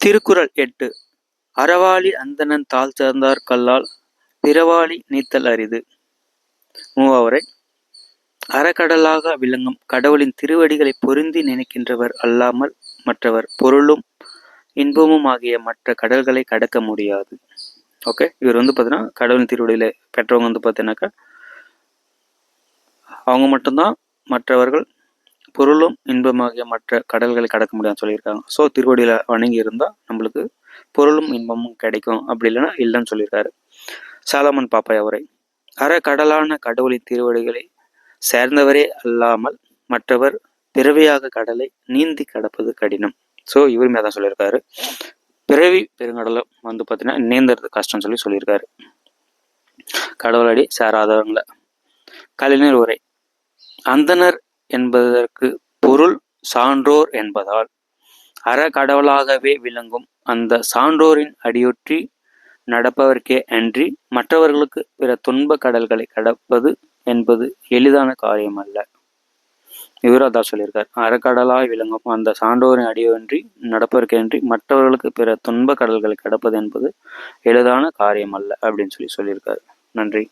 திருக்குறள் எட்டு. அறவாளி அந்தணன் தாழ் சார்ந்தார் கல்லால் பிறவாளி நீத்தல் அரிது. மூவாவரை அறக்கடலாக விளங்கும் கடவுளின் திருவடிகளை பொருந்தி நினைக்கின்றவர் அல்லாமல் மற்றவர் பொருளும் இன்பமும் ஆகிய மற்ற கடல்களை கடக்க முடியாது. ஓகே இவர் வந்து பார்த்தீங்கன்னா கடவுளின் திருவடியில பெற்றவங்க வந்து பார்த்தீங்கன்னாக்கா அவங்க மட்டும்தான் மற்றவர்கள் பொருளும் இன்பமாகிய மற்ற கடல்களை கடக்க முடியாதுன்னு சொல்லியிருக்காங்க. ஸோ திருவடியில் வணங்கி இருந்தால் நம்மளுக்கு பொருளும் இன்பமும் கிடைக்கும். அப்படி இல்லைன்னா இல்லைன்னு சொல்லியிருக்காரு. சாலமன் பாப்பாய் அவரை அற கடலான கடவுளின் திருவடிகளை சேர்ந்தவரே அல்லாமல் மற்றவர் பிறவியாக கடலை நீந்தி கடப்பது கடினம். ஸோ இவருமே தான் சொல்லியிருக்காரு. பிறவி பெருங்கடலை வந்து பார்த்தீங்கன்னா நீந்தறது கஷ்டம்னு சொல்லி சொல்லியிருக்காரு. கடவுளடி சேராதவங்களை. கலைஞர் உரை அந்தனர் என்பதற்கு பொருள் சான்றோர் என்பதால் அறக்கடவுளாகவே விளங்கும் அந்த சான்றோரின் அடியொற்றி நடப்பவர்க்கே அன்றி மற்றவர்களுக்கு பிற துன்ப கடல்களை கடப்பது என்பது எளிதான காரியம் அல்ல இவரும் அதான் சொல்லியிருக்கார். அறக்கடலாய் விளங்கும் அந்த சான்றோரின் அடியொன்றி நடப்பதற்கேன்றி மற்றவர்களுக்கு பிற துன்ப கடல்களை கடப்பது என்பது எளிதான காரியம் அல்ல அப்படின்னு சொல்லி சொல்லியிருக்காரு. நன்றி.